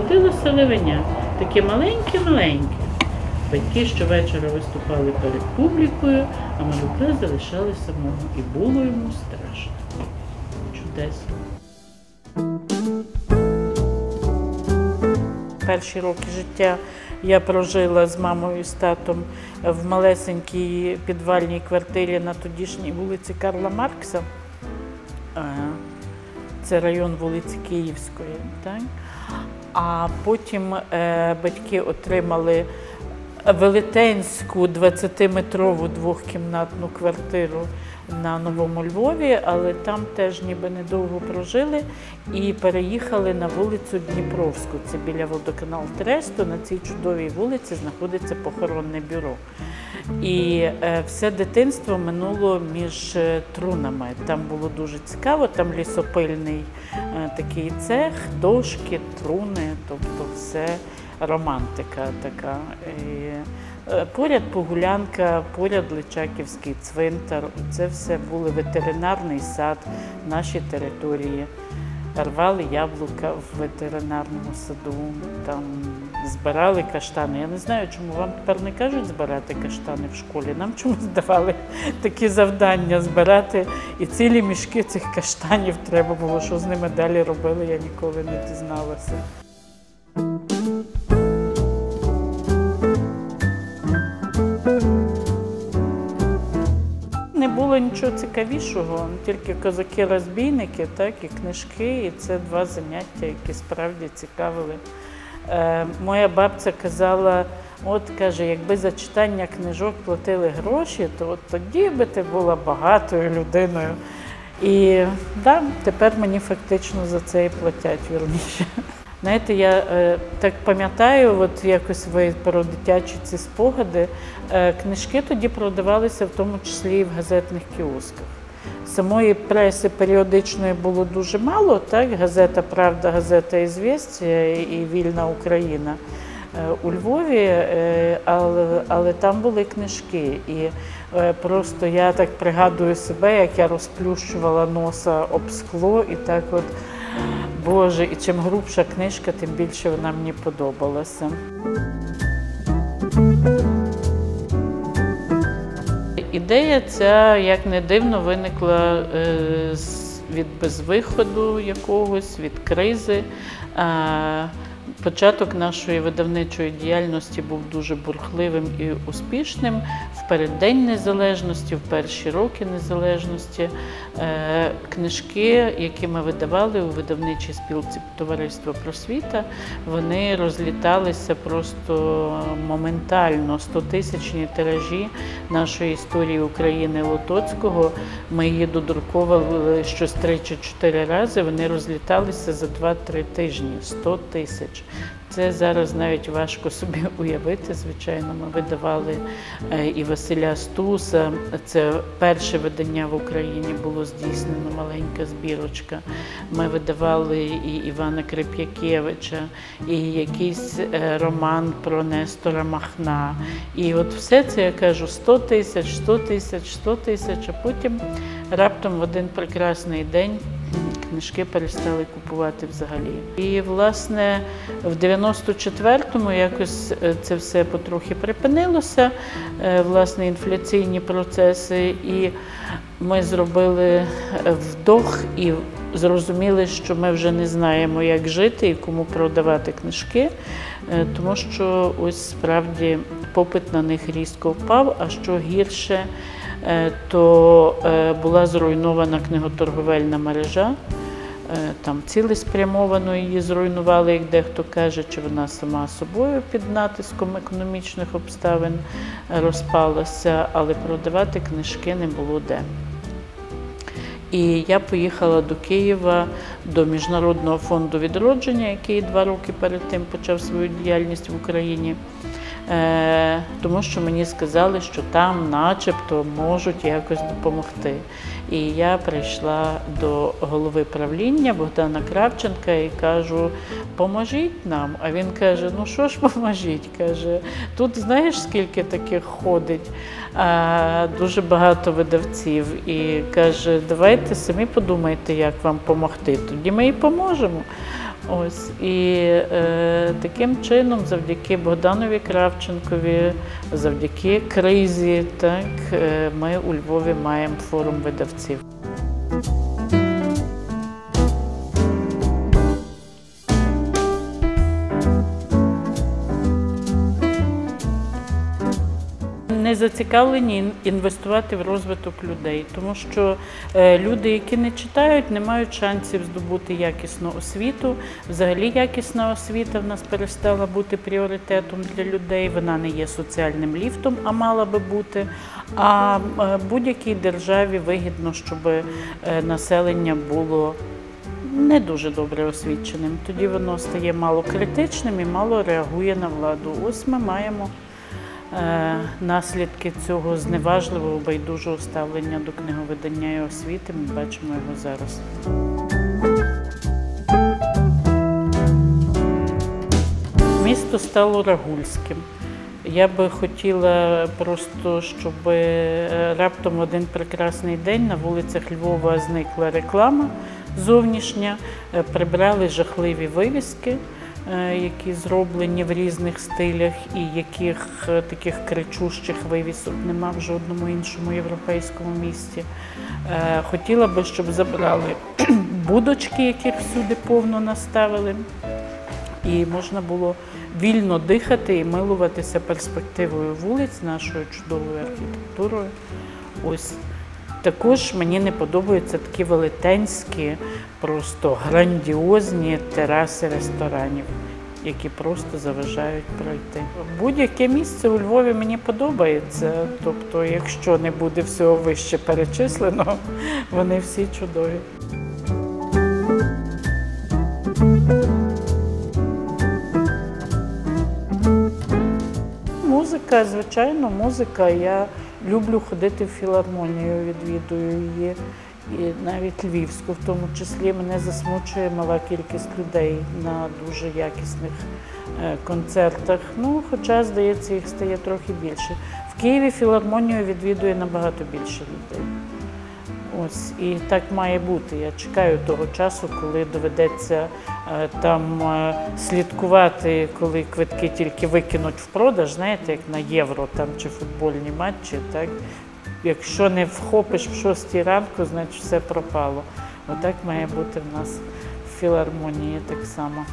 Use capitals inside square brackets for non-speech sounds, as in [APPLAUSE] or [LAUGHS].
народилося левеня, таке маленьке-маленьке. Батьки щовечора виступали перед публікою, а малюка залишали самого. І було йому страшно. Чудесно. Перші роки життя я прожила з мамою і з татом в малесенькій підвальній квартирі на тодішній вулиці Карла Маркса. Це район вулиці Київської. Так? А потім е, батьки отримали велетенську 20-метрову двохкімнатну квартиру на Новому Львові, але там теж ніби недовго прожили і переїхали на вулицю Дніпровську. Це біля водоканал Тресту. На цій чудовій вулиці знаходиться похоронне бюро. І е, все дитинство минуло між е, трунами. Там було дуже цікаво, там лісопильний е, такий цех, дошки, труни, тобто все романтика така. І, Поряд Погулянка, поряд Личаківський цвинтар. Це все були ветеринарний сад, наші території. Рвали яблука в ветеринарному саду, там збирали каштани. Я не знаю, чому вам тепер не кажуть збирати каштани в школі. Нам чомусь давали такі завдання збирати. І цілі мішки цих каштанів треба було, що з ними далі робили, я ніколи не дізналася. Не було нічого цікавішого, тільки козаки-розбійники, так і книжки, і це два заняття, які справді цікавили. Е, моя бабця казала: от каже, якби за читання книжок платили гроші, то от тоді би ти була багатою людиною. І да, тепер мені фактично за це і платять вірніше. Знаєте, я е, так пам'ятаю, от якось ви про дитячі ці спогади. Е, книжки тоді продавалися в тому числі і в газетних кіосках. Самої преси періодичної було дуже мало, так? Газета Правда, газета «Ізвістія» і Вільна Україна е, у Львові, е, але, але там були книжки. І е, просто я так пригадую себе, як я розплющувала носа об скло і так от. Боже, і чим грубша книжка, тим більше вона мені подобалася. Ідея ця, як не дивно, виникла е, від безвиходу якогось, від кризи. Е, Початок нашої видавничої діяльності був дуже бурхливим і успішним. Переддень незалежності, в перші роки незалежності. Е, Книжки, які ми видавали у видавничій спілці Товариства просвіта, вони розліталися просто моментально. 100-тисячні тиражі нашої історії України Лотоцького. Ми її додруковували щось три чи чотири рази. Вони розліталися за 2-3 тижні. 100 тисяч. Це зараз навіть важко собі [LAUGHS] уявити. Звичайно, ми видавали е, і Василя Стуса. Це перше видання в Україні було здійснено маленька збірочка. Ми видавали і Івана Крип'якевича, і якийсь е, роман про Нестора Махна. І от все це я кажу: 100 тисяч, 100 тисяч, 100 тисяч, а потім раптом в один прекрасний день книжки перестали купувати взагалі. І власне в 94-му якось е, це все потрохи припинилося, е, власне, інфляційні процеси, і ми зробили е, вдох і зрозуміли, що ми вже не знаємо, як жити і кому продавати книжки, тому що ось справді попит на них різко впав, а що гірше, то е, була зруйнована книготорговельна мережа. Е, Там цілеспрямовано її зруйнували, як дехто каже, чи вона сама собою під натиском економічних обставин е, розпалася, але продавати книжки не було де. І я поїхала до Києва до Міжнародного фонду відродження, який два роки перед тим почав свою діяльність в Україні. Е, тому що мені сказали, що там, начебто, можуть якось допомогти. І я прийшла до голови правління Богдана Кравченка і кажу: поможіть нам. А він каже: Ну що ж поможіть? каже, тут знаєш, скільки таких ходить, а, дуже багато видавців. І каже, давайте самі подумайте, як вам допомогти. Тоді ми і поможемо. Ось і е, таким чином, завдяки Богданові Кравченкові, завдяки кризі, так е, ми у Львові маємо форум видавців. Зацікавлені інвестувати в розвиток людей, тому що е, люди, які не читають, не мають шансів здобути якісну освіту. Взагалі, якісна освіта в нас перестала бути пріоритетом для людей. Вона не є соціальним ліфтом, а мала би бути. А е, будь-якій державі вигідно, щоб е, населення було не дуже добре освіченим. Тоді воно стає мало критичним і мало реагує на владу. Ось ми маємо наслідки цього зневажливого байдужого ставлення до книговидання і освіти. Ми бачимо його зараз. Місто стало рагульським. Я би хотіла просто, щоб е, раптом один прекрасний день на вулицях Львова зникла реклама зовнішня, е, прибрали жахливі вивіски, е, які зроблені в різних стилях, і яких е, таких кричущих вивісок нема в жодному іншому європейському місті. Е, Хотіла би, щоб забрали [CLEARS THROAT] будочки, яких всюди повно наставили і можна було вільно дихати і милуватися перспективою вулиць, нашою чудовою архітектурою. Ось також мені не подобаються такі велетенські, просто грандіозні тераси ресторанів, які просто заважають пройти. Будь-яке місце у Львові мені подобається. Тобто, якщо не буде всього вище перечислено, [LAUGHS] вони всі чудові. Музика, звичайно, музика. Я люблю ходити в філармонію, відвідую її. І навіть львівську, в тому числі мене засмучує мала кількість людей на дуже якісних е, концертах. Ну, хоча, здається, їх стає трохи більше. В Києві філармонію відвідує набагато більше людей. Ось і так має бути. Я чекаю того часу, коли доведеться е, там е, слідкувати, коли квитки тільки викинуть в продаж, знаєте, як на євро там чи футбольні матчі. Так якщо не вхопиш в шостій ранку, значить все пропало. Отак має бути в нас в філармонії так само.